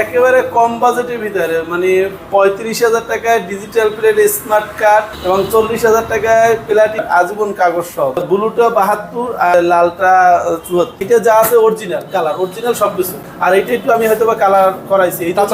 একেবারে কম বাজেটের ভিতরে মানে পঁয়ত্রিশ হাজার টাকায় ডিজিটাল প্লেট স্মার্ট কার্ড এবং চল্লিশ হাজার টাকায় প্লাটিন আজীবন কাগজ সহ। ব্লুটা বাহাত্তর আর লালটা চুয়াত্তর। এটা যা আছে অরিজিনাল কালার অরিজিনাল সব কিছু আর এটা একটু আমি হয়তো বা কালার করাইছি এই টাচ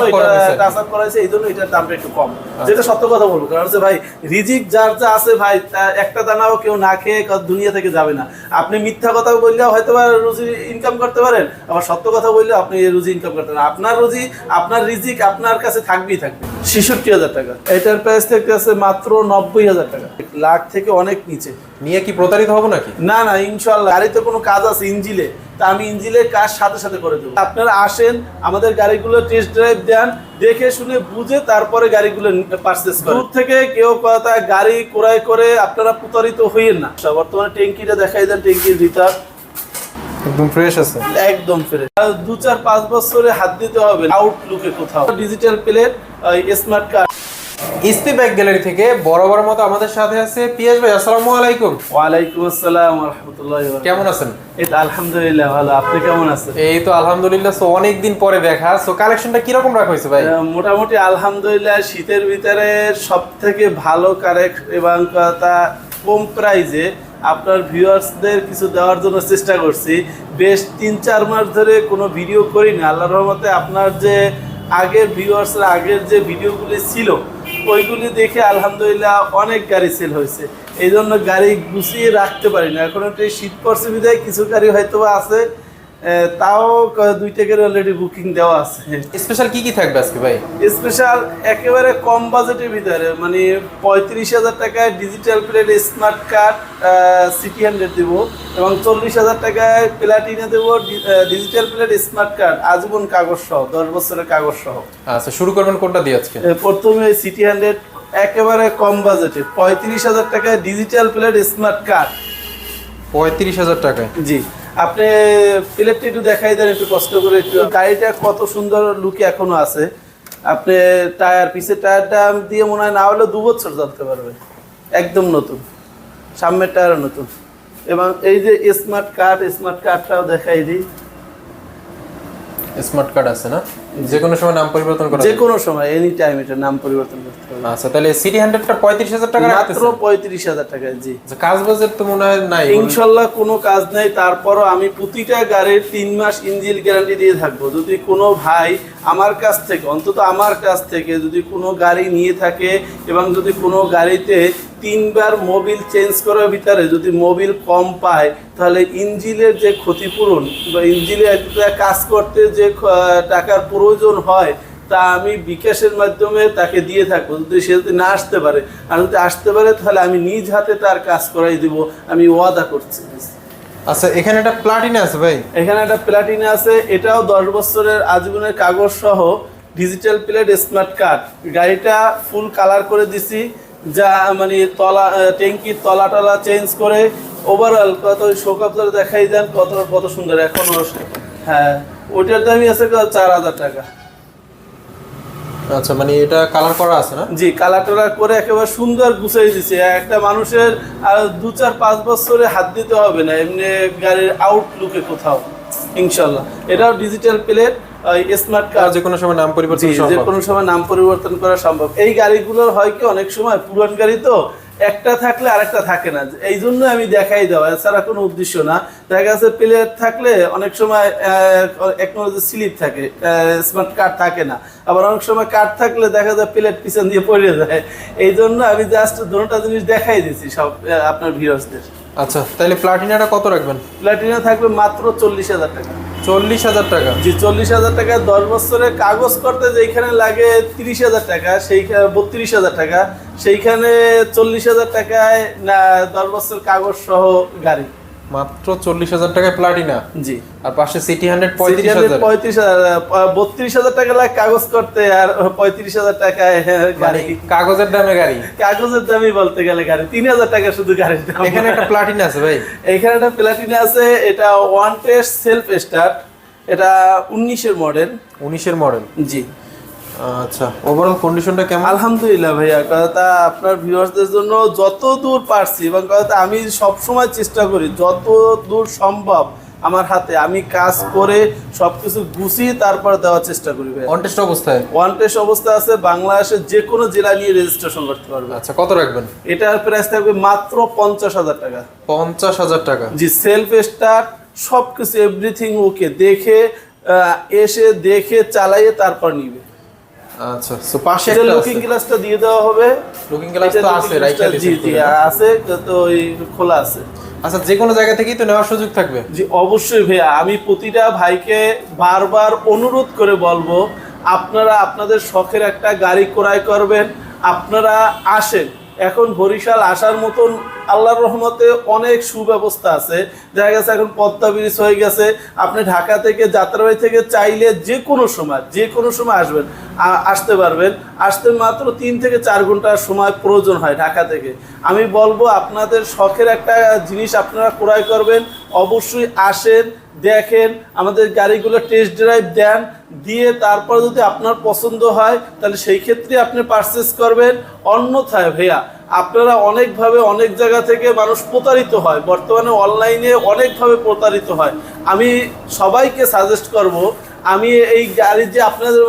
আপ করাইছে। এই জন্য এটার দামটা একটু কম। যেটা সত্য কথা বলব কারণ হচ্ছে ভাই রিজিক যার যা আছে ভাই একটা দানাও কেউ না খেয়ে দুনিয়া থেকে যাবে না। আপনি মিথ্যা কথা বললেও হয়তো বা রুজি ইনকাম করতে পারেন আবার সত্য কথা বললেও আপনি রুজি ইনকাম করতে পারেন। আপনার রুজি আপনার রিজিক আপনার কাছে থাকবেই থাকবে। ছেষট্টি হাজার টাকা। এটার প্রাইস থেকে আছে মাত্র নব্বই হাজার টাকা। লাখ থেকে অনেক নিচে। নিয়ে কি প্রতারিত হব নাকি? না না ইনশাল্লাহ গাড়িতে কোনো কাজ আছে ইঞ্জিলে তা আমি ইঞ্জিলের কাজ সাথে সাথে করে দেবো। আপনারা আসেন আমাদের গাড়িগুলো টেস্ট ড্রাইভ দেন দেখে শুনে বুঝে তারপরে গাড়িগুলো পারচেস করেন। দূর থেকে কেউ কথা গাড়ি ক্রয় করে আপনারা প্রতারিত হইয়েন না। বর্তমানে ট্যাঙ্কিটা দেখাই দেন ট্যাঙ্কির ভিতর। একদম ফ্রেশ আছে। একদম ফ্রেশ আর দু চার পাঁচ বছরে হাত দিতে হবে আউটলুকে কোথাও। ডিজিটাল প্লেট স্মার্ট কার্ড ইস্তি ব্যাগ গ্যালারি থেকে বড় বড় মতো আমাদের সাথে আছে পিয়াস ভাই আসসালামু আলাইকুম। ওয়ালাইকুম আসসালাম রহমতুল্লাহ কেমন আছেন? এটা আলহামদুলিল্লাহ ভালো। আপনি কেমন আছেন? এই তো আলহামদুলিল্লাহ সো অনেক দিন পরে দেখা। সো কালেকশনটা কীরকম রাখা হয়েছে ভাই? মোটামুটি আলহামদুলিল্লাহ শীতের ভিতরে সব থেকে ভালো কারেক্ট এবং তা কম প্রাইজে আপনার ভিউয়ার্সদের কিছু দেওয়ার জন্য চেষ্টা করছি। বেশ তিন, চার মাস ধরে কোনো ভিডিও করি না আল্লাহর রহমতে আপনার যে আগের ভিউয়ার্সরা আগের যে ভিডিওগুলি ছিল, ওইগুলি দেখে আলহামদুলিল্লাহ অনেক গাড়ি সেল হয়েছে। এই জন্য গাড়ি গুছিয়ে রাখতে পারি না এখন একটু শীত পড়ছে বিধায় কিছু গাড়ি হয়তো আছে। তাও দুই টাকার অলরেডি বুকিং দেওয়া আছে। স্পেশাল কি কি থাকবে আজকে ভাই? স্পেশাল একেবারে কম বাজেটের ভিতরে মানে পঁয়ত্রিশ হাজার টাকায় digital plate smart card CT hundred দেবো এবং চল্লিশ হাজার টাকায় প্লাটিনে দেবো ডিজিটাল প্লেট স্মার্ট কার্ড আজীবন কাগজ সহ দশ বছরের কাগজ সহ। আচ্ছা শুরু করবেন কোনটা দিয়ে আজকে? প্রথমে সিটি হান্ড্রেড একেবারে কম বাজেটে পঁয়ত্রিশ হাজার টাকায় ডিজিটাল প্লেট স্মার্ট কার্ড পঁয়ত্রিশ হাজার টাকায়? জি। আপনি প্লেটটা একটু দেখাই দেন, একটু কষ্ট করে একটু। গাড়িটা কত সুন্দর লুকে এখনও আছে। আপনি টায়ার পিসের টায়ারটা দিয়ে মনে হয় না হলে দু বছর চলতে পারবে একদম নতুন। সামনের টায়ারও নতুন। এবং এই যে স্মার্ট কার্ড স্মার্ট কার্ডটাও দেখাই দিই। স্মার্ট কার্ড আছে না? যে কোনো সময় নাম পরিবর্তন করা যে কোনো সময় এনি টাইম এটা নাম পরিবর্তন করতে হবে। আচ্ছা তাহলে সিটি হান্ড্রেডটা পঁয়ত্রিশ হাজার টাকা মাত্র পঁয়ত্রিশ হাজার টাকায় জি। আচ্ছা, কাজ বাজেট তো মনে হয় নাই। ইনশাল্লাহ কোনো কাজ নেই তারপরও আমি প্রতিটা গাড়ির তিন মাস ইঞ্জিল গ্যারান্টি দিয়ে থাকব। যদি কোনো ভাই আমার কাছ থেকে অন্তত আমার কাছ থেকে যদি কোনো গাড়ি নিয়ে থাকে এবং যদি কোনো গাড়িতে তিনবার মোবিল চেঞ্জ করার ভিতরে যদি মোবিল কম পায় তাহলে ইঞ্জিলের যে ক্ষতিপূরণ বা ইঞ্জিলে একটা কাজ করতে যে টাকার প্রয়োজন হয় তা আমি বিকাশের মাধ্যমে তাকে দিয়ে থাকব। যদি সে যদি না আসতে পারে আর যদি আসতে পারে তাহলে আমি নিজ হাতে তার কাজ করাই দিব আমি ওয়াদা করছি। আচ্ছা এখানে একটা প্লাটিনা আছে ভাই। এখানে একটা প্লাটিনা আছে এটাও দশ বছরের আজীবনের কাগজ সহ ডিজিটাল প্লেট স্মার্ট কার্ড। গাড়িটা ফুল কালার করে দিছি যা মানে তলা ট্যাঙ্কির তলা টলা চেঞ্জ করে ওভারঅল কত শোক আপনারা দেখাই দেন কত কত সুন্দর এখনও হ্যাঁ ওইটার দামই আছে চার হাজার টাকা। আচ্ছা মানে এটা কালার করা আছে না? জি কালা টালা করে একেবারে সুন্দর গুছাই দিছে। একটা মানুষের আর দু চার পাঁচ বছরে হাত দিতে হবে না এমনি গাড়ির আউটলুকে কোথাও ইনশাল্লাহ। এটাও ডিজিটাল প্লেট স্মার্ট কার্ড যে কোনো সময় নাম পরিবর্তন যে কোনো সময় নাম পরিবর্তন করা সম্ভব। এই গাড়িগুলোর হয় কি অনেক সময় পুরান গাড়ি তো একটা থাকলে আরেকটা থাকে না। এই জন্য আমি দেখাই দেওয়া এছাড়া কোনো উদ্দেশ্য না। দেখা যাচ্ছে প্লেট থাকলে অনেক সময় টেকনোলজি স্লিপ থাকে স্মার্ট কার্ড থাকে না। আবার অনেক সময় কার্ড থাকলে দেখা যায় প্লেট পিছন দিয়ে পড়ে যায়। এই জন্য আমি জাস্ট দুটোটা জিনিস দেখাই দিচ্ছি সব আপনার ভিউয়ার্সদের আচ্ছা তাহলে প্লাটিনাটা কত রাখবেন? প্লাটিনা থাকবে মাত্র চল্লিশ হাজার টাকা। চল্লিশ হাজার টাকা। জি, চল্লিশ হাজার টাকা। দশ বছরের কাগজ করতে যেখানে লাগে তিরিশ হাজার টাকা সেই বত্রিশ হাজার টাকা। সেইখানে চল্লিশ হাজার টাকায় না, দশ বছর কাগজ সহ গাড়ি। মাত্র চল্লিশ হাজার টাকায় প্লাটিনা জি। আর পাশে সিটি হান্ড্রেড পঁয়ত্রিশ হাজার। পঁয়ত্রিশ বত্রিশ হাজার টাকা লাগে কাগজ করতে আর পঁয়ত্রিশ হাজার টাকায় হ্যাঁ, মানে গাড়ি কাগজের দামে গাড়ি। কাগজের দামই বলতে গেলে গাড়ি। তিন হাজার টাকা শুধু গাড়ির দাম। এখানে একটা প্লাটিনা আছে ভাই। এখানে একটা প্লাটিনা আছে এটা ওয়ান টেস্ট সেলফ স্টার্ট এটা উনিশের মডেল উনিশের মডেল জি। আচ্ছা ওভারঅল কন্ডিশনটা কেমন? আলহামদুলিল্লাহ ভাইয়া কথা আপনার ভিউয়ার্সদের জন্য যত দূর পারছি এবং কথা আমি সব সময় চেষ্টা করি যত দূর সম্ভব আমার হাতে আমি কাজ করে সবকিছু গুছিয়ে তারপর দেওয়ার চেষ্টা করি ভাইয়া। অন টেস্ট অবস্থায়? ওয়ান টেস্ট অবস্থা আছে বাংলাদেশের যে কোনো জেলা নিয়ে রেজিস্ট্রেশন করতে পারবে আচ্ছা কত রাখবেন? এটার প্রাইস থাকবে মাত্র পঞ্চাশ হাজার টাকা। পঞ্চাশ হাজার টাকা? জি সেলফ স্টার্ট সব কিছু এভরিথিং ওকে দেখে এসে দেখে চালাইয়ে তারপর নিবে। আচ্ছা। সো পাশে একটা লুকিং গ্লাসটা দিয়ে দেওয়া হবে। লুকিং গ্লাস তো আছে রাইখা জি জি আছে তো ওই খোলা আছে। আচ্ছা যে কোনো জায়গা থেকেই তো নেওয়ার সুযোগ থাকবে। জি অবশ্যই ভাইয়া। আমি প্রতিটা ভাইকে বারবার অনুরোধ করে বলব আপনারা আপনাদের শখের একটা গাড়ি ক্রয় করবেন আপনারা আসেন। এখন বরিশাল আসার মতন আল্লাহর রহমতে অনেক সুব্যবস্থা আছে। দেখা গেছে এখন পদ্মা ব্রিজ হয়ে গেছে। আপনি ঢাকা থেকে যাত্রাবাড়ি থেকে চাইলে যে কোনো সময়, যে কোনো সময় আসবেন আসতে পারবেন। আসতে মাত্র তিন থেকে চার ঘণ্টার সময় প্রয়োজন হয় ঢাকা থেকে। আমি বলব, আপনাদের শখের একটা জিনিস আপনারা ক্রয় করবেন, অবশ্যই আসেন দেখেন, আমাদের গাড়িগুলো টেস্ট ড্রাইভ দেন, দিয়ে তারপর যদি আপনার পছন্দ হয়, তাহলে সেই ক্ষেত্রে আপনি পারচেস করবেন। অন্যথায় ভাইয়া, আপনারা অনেকভাবে অনেক জায়গা থেকে মানুষ প্রতারিত হয়। বর্তমানে অনলাইনে অনেকভাবে প্রতারিত হয়। আমি সবাইকে সাজেস্ট করব, আমি এই গাড়ি যে আপনাদের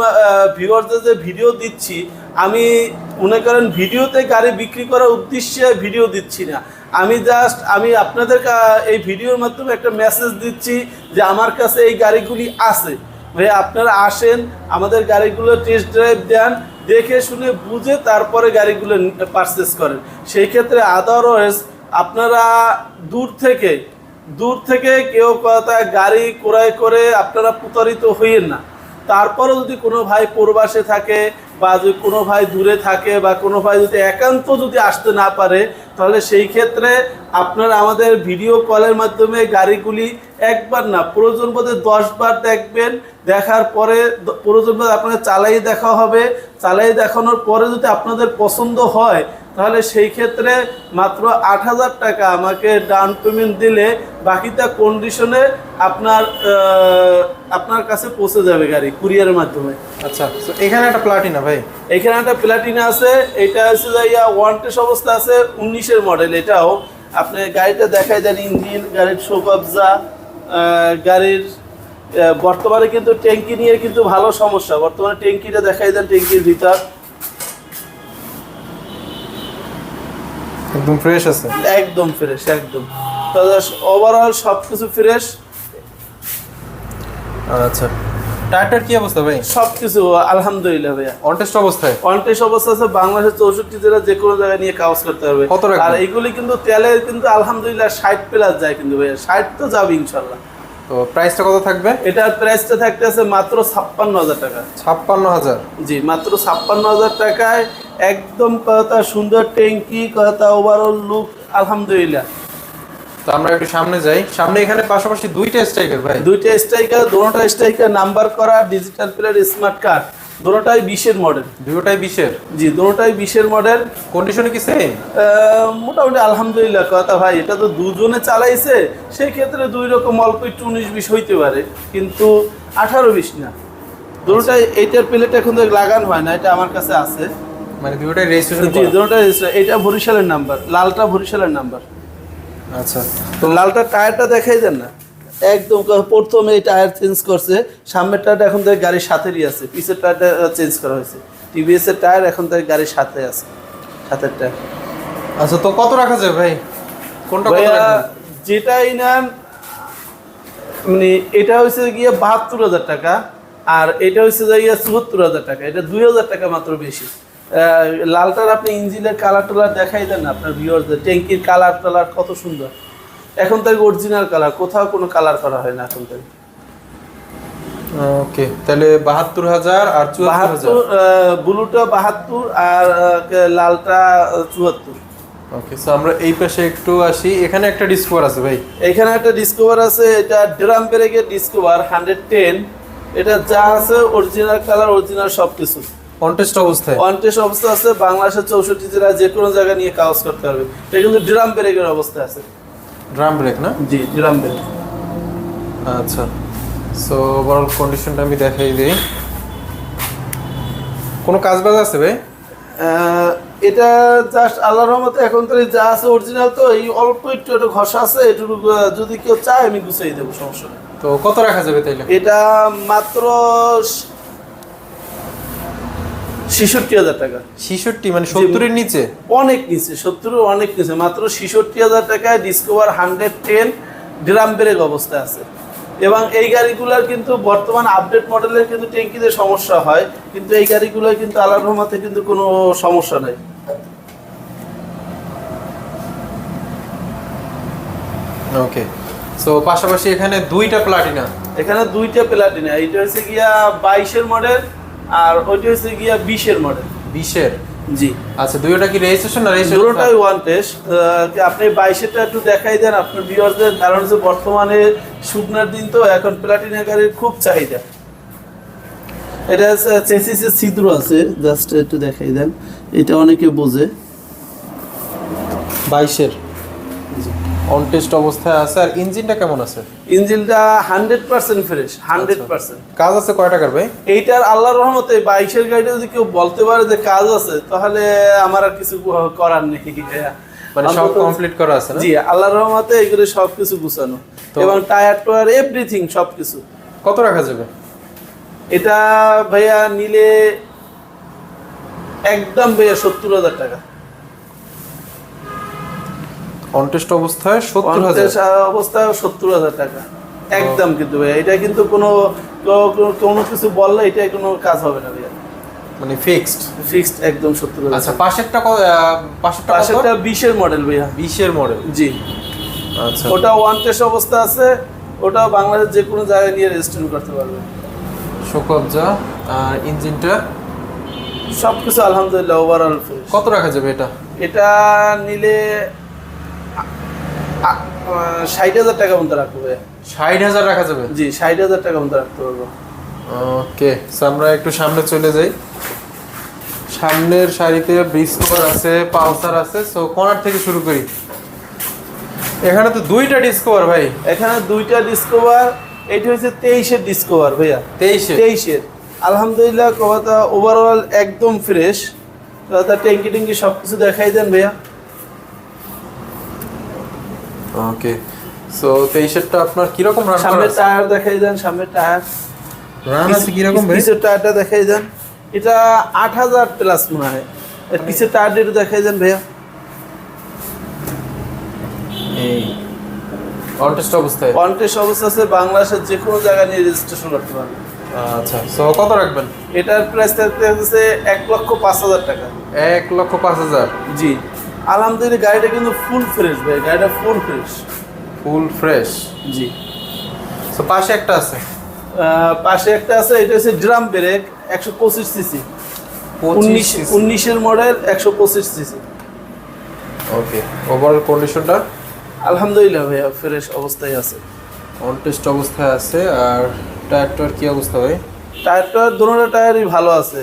ভিউয়ারদের যে ভিডিও দিচ্ছি, আমি মনে করেন ভিডিওতে গাড়ি বিক্রি করার উদ্দেশ্যে ভিডিও দিচ্ছি না। আমি জাস্ট আমি আপনাদের এই ভিডিওর মাধ্যমে একটা মেসেজ দিচ্ছি যে আমার কাছে এই গাড়িগুলি আছে। ভাই, আপনারা আসেন, আমাদের গাড়িগুলো টেস্ট ড্রাইভ দেন, দেখে শুনে বুঝে তারপরে গাড়িগুলো পারচেস করেন। সেই ক্ষেত্রে আদারওয়াইজ আপনারা দূর থেকে দূর থেকে কেউ কথা, গাড়ি ক্রয় করে আপনারা প্রতারিত হইয়েন না। তারপরে যদি কোনো ভাই প্রবাসে থাকে বা যদি কোনো ভাই দূরে থাকে বা কোনো ভাই যদি একান্ত যদি আসতে না পারে, তাহলে সেই ক্ষেত্রে আপনারা আমাদের ভিডিও কলের মাধ্যমে গাড়িগুলি একবার না, প্রয়োজন বোধে দশবার দেখবেন। দেখার পরে প্রয়োজন বোধে আপনার চালাই দেখা হবে। চালাই দেখানোর পরে যদি আপনাদের পছন্দ হয় তাহলে সেই ক্ষেত্রে মাত্র আট হাজার টাকা আমাকে ডাউন পেমেন্ট দিলে বাকিটা কন্ডিশনে আপনার আপনার কাছে পৌঁছে যাবে গাড়ি কুরিয়ারের মাধ্যমে। আচ্ছা এখানে একটা প্লাটিনা ভাই। এখানে একটা প্লাটিনা আছে এটা হচ্ছে যাইয়া ওয়ান টেস অবস্থা আছে উনিশের মডেল এটাও। আপনি গাড়িটা দেখাই দেন ইঞ্জিন গাড়ির শো কবজা গাড়ির বর্তমানে কিন্তু ট্যাঙ্কি নিয়ে কিন্তু ভালো সমস্যা। বর্তমানে ট্যাঙ্কিটা দেখাই দেন ট্যাঙ্কির ভিতর। একদম ফ্রেশ আছে? একদম ফ্রেশ একদম। ওভারঅল সব কিছু ফ্রেশ আচ্ছা। টায়ারটার কি অবস্থা ভাই? সব কিছু আলহামদুলিল্লাহ ভাইয়া। অন টেস্ট অবস্থায়? কন্টেস্ট অবস্থা আছে বাংলাদেশের চৌষট্টি জেলা যে কোনো জায়গায় নিয়ে কাজ করতে পারবে। কত আর এইগুলি কিন্তু তেলের কিন্তু আলহামদুলিল্লাহ ষাট প্লাস যায় কিন্তু ভাইয়া। ষাট তো যাবে ইনশাল্লাহ তো প্রাইসটা কত থাকবে? এটার প্রাইসটা থাকতেছে মাত্র ছাপ্পান্ন হাজার টাকা। ছাপ্পান্ন হাজার। জি মাত্র ছাপ্পান্ন হাজার টাকায় একদম কথা সুন্দর ট্যাঙ্কি কথা ওভারঅল লুক আলহামদুলিল্লাহ। তো আমরা একটু সামনে যাই। সামনে এখানে পাশাপাশি দুইটা স্ট্রাইকার ভাই। দুইটা স্ট্রাইকার দুটোটা স্ট্রাইকার নাম্বার করা ডিজিটাল প্লেয়ার স্মার্ট কার্ড দুটোটাই বিশের মডেল দুটোটাই বিশের? জি দুটোটাই বিশের মডেল কন্ডিশনে কি সেম মোটামুটি আলহামদুলিল্লাহ কথা ভাই এটা তো দুজনে চালাইছে সেই ক্ষেত্রে দুই রকম অল্প একটু উনিশ বিশ হইতে পারে কিন্তু আঠারো বিশ না। দুটোটাই এইটার প্লেট এখন তো লাগানো হয় না এটা আমার কাছে আছে। মানে দুটোটাই রেজিস্ট্রেশন জি এটা বরিশালের নাম্বার লালটা বরিশালের নাম্বার আচ্ছা। তো লালটা টায়ারটা দেখাই দেন না। একদম প্রথমে এই টায়ার চেঞ্জ করছে। সামনের টায়ারটা এখন থেকে গাড়ির সাথেই আছে। পিছের টায়ারটা চেঞ্জ করা হয়েছে। টিভিএস এর টায়ার এখন থেকে গাড়ির সাথে আছে। সাথের টায়ার আচ্ছা তো কত রাখা যায় ভাই? কোনটা যেটাই নেন মানে এটা হচ্ছে গিয়ে বাহাত্তর হাজার টাকা আর এটা হচ্ছে গিয়ে চুয়াত্তর হাজার টাকা। এটা দুই হাজার টাকা মাত্র বেশি। লালটার আপনি ইঞ্জিনের কালার টালার দেখাই দেন না আপনার ভিউয়ার্সদের। ট্যাঙ্কির কালার টালার কত সুন্দর। এখন থেকে অরিজিনাল কালার কোথাও কোনো কালার করা হয় না এখন থেকে ওকে তাহলে বাহাত্তর হাজার আর চুয়াত্তর বাহাত্তর ব্লুটা বাহাত্তর আর লালটা চুয়াত্তর। ওকে সো আমরা এই পাশে একটু আসি। এখানে একটা ডিসকভার আছে ভাই। এখানে একটা ডিসকভার আছে এটা ড্রাম ব্রেকের ডিসকভার হান্ড্রেড টেন এটা যা আছে অরিজিনাল কালার অরিজিনাল সব কিছু কন্টেস্ট অবস্থায়। ওয়ান্টেস অবস্থা আছে বাংলাদেশের চৌষট্টি জেলা যে কোনো জায়গা নিয়ে কাজ করতে পারবে। এটা কিন্তু ড্রাম ব্রেকের অবস্থা আছে। ড্রাম ব্রেক না? জি ড্রাম ব্রেক। আচ্ছা। সো ওভারঅল কন্ডিশনটা আমি দেখাই দিই। কোনো কাজ বাজ আছে ভাই? এটা জাস্ট আল্লাহর রহমতে এখন তো যা আছে অরিজিনাল তো এই অল্প একটু একটু ঘষা আছে এটুকু যদি কেউ চায় আমি গুছিয়ে দেবো সমস্যা তো কত রাখা যাবে তাইলে? এটা মাত্র ছেষট্টি হাজার টাকা। ছিষট্টি মানে সত্তরের নিচে? অনেক নিচে সত্তর অনেক নিচে মাত্র ছেষট্টি হাজার টাকায় Discover hundred ten drum brake অবস্থায় আছে। এবং এই গাড়িগুলোর কিন্তু বর্তমান আপডেট মডেলের কিন্তু ট্যাঙ্কিতে সমস্যা হয় কিন্তু এই গাড়িগুলোর কিন্তু আল্লাহর রহমতে কিন্তু কোনো সমস্যা নাই। ওকে সো পাশাপাশি এখানে দুইটা প্লাটিনা এখানে দুইটা প্লাটিনা এইটা হচ্ছে গিয়া বাইশের মডেল আর ওইটা হচ্ছে গিয়া বিশের মডেল বিশের? জি। আচ্ছা দুইটা কি রেজিস্ট্রেশন না দুটোটাই রেজিস্ট্রেশন ওয়ান টেস্ট আপনি বাইশেরটা একটু দেখাই দেন আপনার ভিউয়ারদের কারণ হচ্ছে বর্তমানে শুকনার দিন তো এখন প্লাটিনা গাড়ির খুব চাহিদা। এটা চেসিসের ছিদ্র আছে জাস্ট একটু দেখাই দেন। এটা অনেকে বোঝে। বাইশের? অন টেস্ট অবস্থায় আছে। আর ইঞ্জিনটা কেমন আছে? ইঞ্জিনটা hundred percent fresh hundred percent. কাজ আছে কয় টাকার ভাই? এইটার আল্লাহর রহমতে বাইশের গাড়িটা যদি কেউ বলতে পারে যে কাজ আছে তাহলে আমার আর কিছু করার নেই। মানে সব কমপ্লিট করা আছে জি আল্লাহর রহমতে এগুলো সবকিছু গুছানো। এবং টায়ার টায়ার এভরিথিং সবকিছু। কত রাখা যাবে? এটা ভাইয়া নিলে একদম ভাইয়া সত্তর হাজার টাকা। অন টেস্ট অবস্থায় সত্তর হাজার। অবস্থায় সত্তর হাজার টাকা। একদম কিন্তু ভাইয়া এটা কিন্তু কোনো কোনো কিছু বললে এটা কোনো কাজ হবে না ভাইয়া। মানে ফিক্সড ফিক্সড একদম সত্তর আচ্ছা পাশেরটা পাশেরটা পাশেরটা বিশের মডেল ভাইয়া। বিশের মডেল জি। আচ্ছা। ওটা ওয়ান টেস্ট অবস্থা আছে ওটা বাংলাদেশ যে কোনো জায়গায় নিয়ে রেজিস্ট্রেশন করতে পারবে। শোকবজা আর ইঞ্জিনটা সব কিছু আলহামদুলিল্লাহ ওভারঅল কত রাখা যাবে এটা? এটা নিলে ষাট হাজার টাকা মতো রাখবে ষাট হাজার রাখা যাবে? জি ষাট হাজার টাকা মতো রাখতে পারব। ওকে আমরা একটু সামনে চলে যাই। সামনের সারিতে ব্রিজ কভার আছে পালসার আছে সো কর্নার থেকে শুরু করি। এখানে তো দুইটা ডিসকভার ভাই। এখানে দুইটা ডিসকভার এটি হচ্ছে তেইশের ডিসকভার ভাইয়া। তেইশে তেইশের। আলহামদুলিল্লাহ কথা ওভারঅল একদম ফ্রেশ ট্যাঙ্কি ট্যাঙ্কি সব কিছু দেখাই দেন ভাইয়া। ওকে সো তেইশেরটা আপনার কীরকম রান করা সামনের টায়ার দেখাই দেন সামনের টায়ার রান আছে কীরকম ভাই? পিছের টায়ারটা দেখাই দেন। এটা আট হাজার প্লাস মনে হয়। এর পিছের টায়ারটা একটু দেখাই দেন ভাইয়া। এই অনটেস্ট অবস্থায়? কন্টেস্ট অবস্থা আছে বাংলাদেশের যে কোনো জায়গায় নিয়ে রেজিস্ট্রেশন করতে পারবে আচ্ছা সো কত রাখবেন? এটার প্রাইস থাকতে হচ্ছে এক লক্ষ পাঁচ হাজার টাকা। এক লক্ষ পাঁচ হাজার? জি। আলহামদুলিল্লাহ গাড়িটা কিন্তু ফুল ফ্রেশ ভাই গাড়িটা ফুল ফ্রেশ ফুল ফ্রেশ জি। সো পাশে একটা আছে? পাশে একটা আছে এটা হচ্ছে ড্রাম ব্রেক একশো পঁচিশ সিসি উনিশ উনিশের মডেল একশো পঁচিশ সিসি ওকে ওভারঅল কন্ডিশনটা আলহামদুলিল্লাহ ভাইয়া ফ্রেশ অবস্থায় আছে। অন টেস্ট অবস্থায় আছে আর টায়ারটার কি অবস্থা ভাই? টায়ারটা দুটোটা টায়ারই ভালো আছে।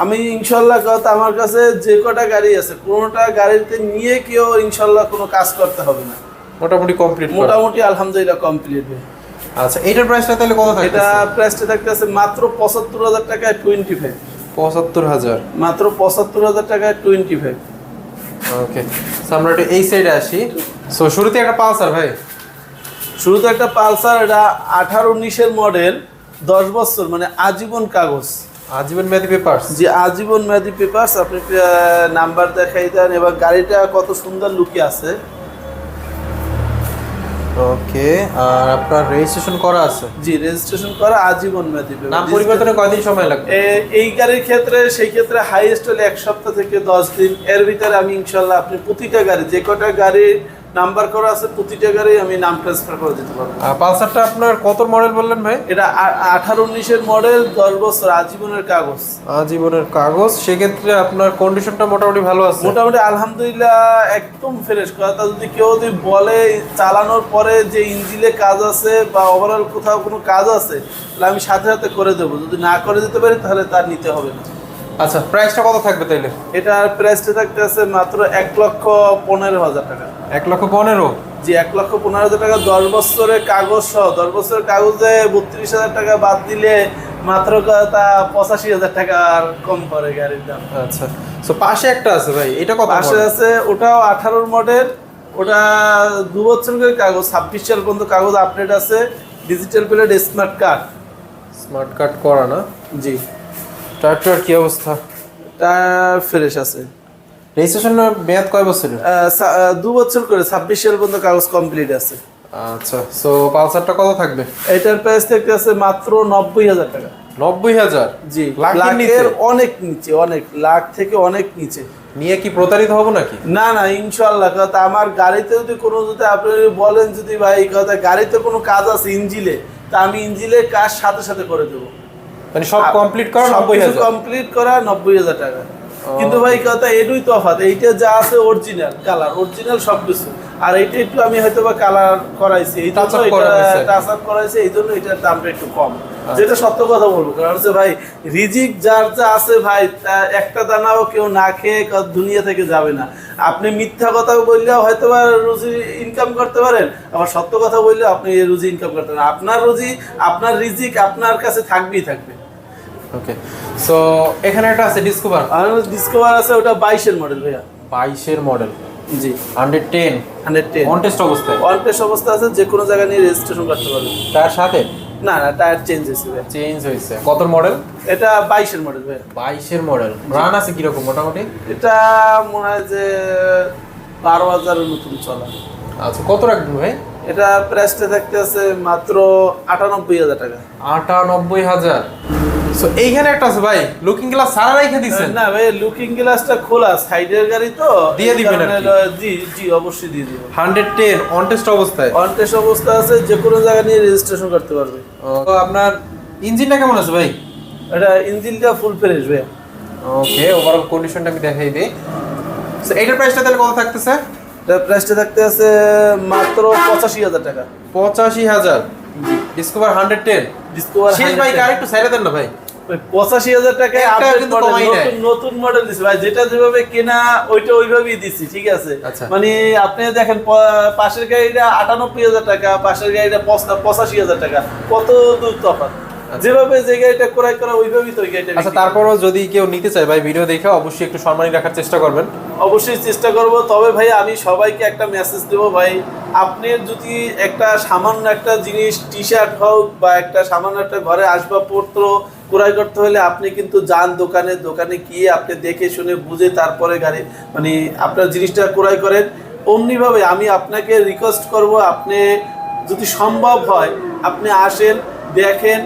আমি ইনশাল্লাহ কথা আমার কাছে যে কটা গাড়ি আছে কোনোটা গাড়িতে নিয়ে কেউ ইনশাল্লাহ কোনো কাজ করতে হবে না। মোটামুটি কমপ্লিট মোটামুটি আলহামদুলিল্লাহ কমপ্লিট আচ্ছা এইটার প্রাইসটা তাহলে কত থাকে এটা প্রাইসটা থাকতেছে মাত্র পঁচাত্তর হাজার টাকায় টোয়েন্টি ফাইভ পঁচাত্তর হাজার। মাত্র পঁচাত্তর হাজার টাকায় টোয়েন্টি ফাইভ ওকে আমরা একটু এই সাইডে আসি। সো শুরুতে একটা পালসার ভাই। শুরুতে একটা পালসার এটা আঠারো উনিশের মডেল দশ বছর মানে আজীবন কাগজ। আজীবন মেয়াদি পেপারস যে আজীবন মেয়াদি পেপার্স আপনি নাম্বার দেখাই দেন। এবং গাড়িটা কত সুন্দর লুকে আছে। ওকে আর আপনার রেজিস্ট্রেশন করা আছে? জি রেজিস্ট্রেশন করা আজীবন মেয়াদি। নাম পরিবর্তনে কয়দিন সময় লাগবে? এই গাড়ির ক্ষেত্রে সেই ক্ষেত্রে হাইয়েস্ট হলে এক সপ্তাহ থেকে দশ দিন। এর ভিতরে আমি ইনশাল্লাহ আপনি প্রতিটা গাড়ি যে কটা গাড়ির নাম্বার করা আছে প্রতিটা গাড়ি আমি নাম ট্রান্সফার করে দিতে পারব। আর পালসারটা আপনার কত মডেল বললেন ভাই? এটা আঠারো উনিশের মডেল দশ বছর আজীবনের কাগজ। আজীবনের কাগজ সেক্ষেত্রে আপনার কন্ডিশনটা মোটামুটি ভালো আছে। মোটামুটি আলহামদুলিল্লাহ একদম ফ্রেশ কথা যদি কেউ যদি বলে চালানোর পরে যে ইঞ্জিনে কাজ আছে বা ওভারঅল কোথাও কোনো কাজ আছে তাহলে আমি সাথে সাথে করে দেবো। যদি না করে দিতে পারি তাহলে তার নিতে হবে না। আচ্ছা প্রাইসটা কত থাকবে তাইলে? এটার প্রাইসটা থাকতে আছে মাত্র এক লক্ষ পনেরো হাজার টাকা। এক লক্ষ পনেরো? জি এক লক্ষ পনেরো হাজার টাকা দশ বছরের কাগজ সহ। দশ বছরের কাগজে বত্রিশ হাজার টাকা বাদ দিলে মাত্র কথা পঁচাশি হাজার টাকা আর কম পড়ে গাড়ির দাম। আচ্ছা সো পাশে একটা আছে ভাই এটা কত পাশে আছে ওটাও আঠারোর মডেল ওটা দু বছর করে কাগজ ছাব্বিশ সাল পর্যন্ত কাগজ আপডেট আছে digital plate smart card smart card করা না? জি। ট্রাক্টর কি অবস্থা? টা ফ্রেশ আছে। রেজিস্ট্রেশনের মেয়াদ কয় বছরের আহ, দু বছর করে ছাব্বিশ সাল পর্যন্ত কাগজ কমপ্লিট আছে। আচ্ছা সো পালসারটা কত থাকবে? এটার প্রাইস থেকে আছে মাত্র নব্বই হাজার টাকা। নব্বই হাজার? জি লাখের অনেক নিচে অনেক লাখ থেকে অনেক নিচে। নিয়ে কি প্রতারিত হব নাকি? না না ইনশাল্লাহ কথা আমার গাড়িতে যদি কোনো যদি আপনি বলেন যদি ভাই কথা গাড়িতে কোনো কাজ আছে ইঞ্জিলে তা আমি ইঞ্জিলের কাজ সাথে সাথে করে দেবো। মানে সব কমপ্লিট করা নব্বই হাজার। কমপ্লিট করা নব্বই হাজার টাকা। কিন্তু ভাই কথা এটুই তফাৎ। এইটা যা আছে অরিজিনাল কালার অরিজিনাল সব কিছু। আর এইটা একটু আমি হয়তো বা কালার করাইছি এই করা টাচ আপ করাইছি এই জন্য এটার দামটা একটু কম। আচ্ছা। যেটা সত্য কথা বলব কারণ হচ্ছে ভাই রিজিক যার যা আছে ভাই একটা দানাও কেউ না খেয়ে দুনিয়া থেকে যাবে না। আপনি মিথ্যা কথা বললেও হয়তো বা রুজি ইনকাম করতে পারেন আবার সত্য কথা বললেও আপনি রুজি ইনকাম করতে পারেন। আপনার রুজি আপনার রিজিক আপনার কাছে থাকবেই থাকবে। ওকে সো এখানে একটা আছে ডিসকভার আর ডিসকভার আছে ওটা বাইশের মডেল ভাইয়া। বাইশের model G. Hundred ten hundred ten on test অবস্থায় পেস অবস্থা আছে যে কোনো জায়গায় নিয়ে রেজিস্ট্রেশন করতে পারবেন তার সাথে? না না টায়ার চেঞ্জ হয়েছে চেঞ্জ হয়েছে। কত মডেল এটা বাইশের মডেল ভাই বাইশের মডেল রান আছে কীরকম মোটামুটি? এটা মনে হয় যে বারো হাজারের নতুন চলা। আচ্ছা কত রাখবেন ভাই? এটা প্রাইসটা থাকতে আছে মাত্র আটানব্বই হাজার টাকা। আটানব্বই হাজার। সো এইখানে একটা আছে ভাই লুকিং গ্লাস সারা রেখে দিচ্ছেন না ভাই লুকিং গ্লাসটা খোলা সাইডের গাড়ি তো দিয়ে দিবেন? জি জি অবশ্যই দিয়ে দিব। হান্ড্রেড টেন অন টেস্ট অবস্থায়। অন টেস্ট অবস্থা আছে যে কোনো জায়গায় নিয়ে রেজিস্ট্রেশন করতে পারবে। তো আপনার ইঞ্জিনটা কেমন আছে ভাই? এটা ইঞ্জিনটা ফুল ফ্রেশ ভাই। ওকে ওভারঅল কন্ডিশনটা আমি দেখাই দিই। সো এইটার প্রাইসটা তাহলে কত থাকতেছে? এটা প্রাইসটা থাকতে আছে মাত্র পঁচাশি হাজার টাকা। পঁচাশি হাজার। ডিসকভার হান্ড্রেড টেন ডিসকভার ভাই আর একটু সাইডে দেন না ভাই। পঁচাশি হাজার টাকায়। নতুন নতুন মডেল দিছে। ভাই যেটা যেভাবে কেনা ওইটা ওইভাবেই দিছি ঠিক আছে? আচ্ছা। মানে আপনি দেখেন পাশের গাড়িটা আটানব্বই হাজার টাকা পাশের গাড়িটা পঁচাশি হাজার টাকা। কত দূর তফাৎ? যেভাবে যে গাড়িটা ক্রয় করা ওইভাবেই তো গাড়িটা আচ্ছা তারপরও যদি কেউ নিতে চায় ভাই ভিডিও দেখে অবশ্যই একটু সম্মানী রাখার চেষ্টা করবেন। অবশ্যই চেষ্টা করব। তবে ভাই আমি সবাইকে একটা মেসেজ দেবো ভাই আপনি যদি একটা সামান্য একটা জিনিস টি শার্ট হোক বা একটা সামান্য একটা ঘরে আসবাবপত্র ক্রয় করতে হলে আপনি কিন্তু যান দোকানে দোকানে গিয়ে আপনি দেখে শুনে, বুঝে তারপরে গাড়ি মানে আপনার জিনিসটা ক্রয় করেন। অমনিভাবে আমি আপনাকে রিকোয়েস্ট করব, আপনি যদি সম্ভব হয়, আপনি আসেন, দেখেন,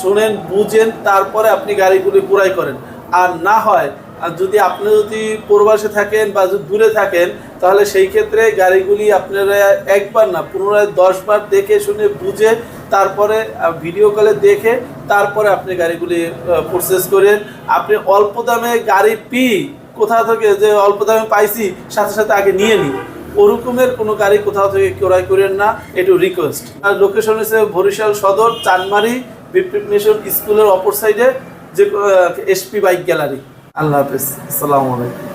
শুনেন, বুঝেন, তারপরে আপনি গাড়িগুলি ক্রয় করেন। আর না হয়, আর যদি আপনি যদি প্রবাসে থাকেন বা যদি দূরে থাকেন, তাহলে সেই ক্ষেত্রে গাড়িগুলি আপনারা একবার না, পুনরায় দশবার দেখে শুনে, বুঝে তারপরে ভিডিও কলে দেখে তারপরে আপনি গাড়িগুলি প্রসেস করেন আপনি অল্প দামে গাড়ি পি কোথা থেকে যে অল্প দামে পাইছি, সাথে সাথে আগে নিয়ে নিই ওরকমের কোনো গাড়ি কোথাও থেকে ক্রয় করেন না একটু রিকোয়েস্ট আর লোকেশন হচ্ছে বরিশাল সদর, চানমারি, বিপ্লব মিশন স্কুলের অপর সাইডে যে এসপি বাইক গ্যালারি আল্লাহ হাফেজ। আসসালামু আলাইকুম।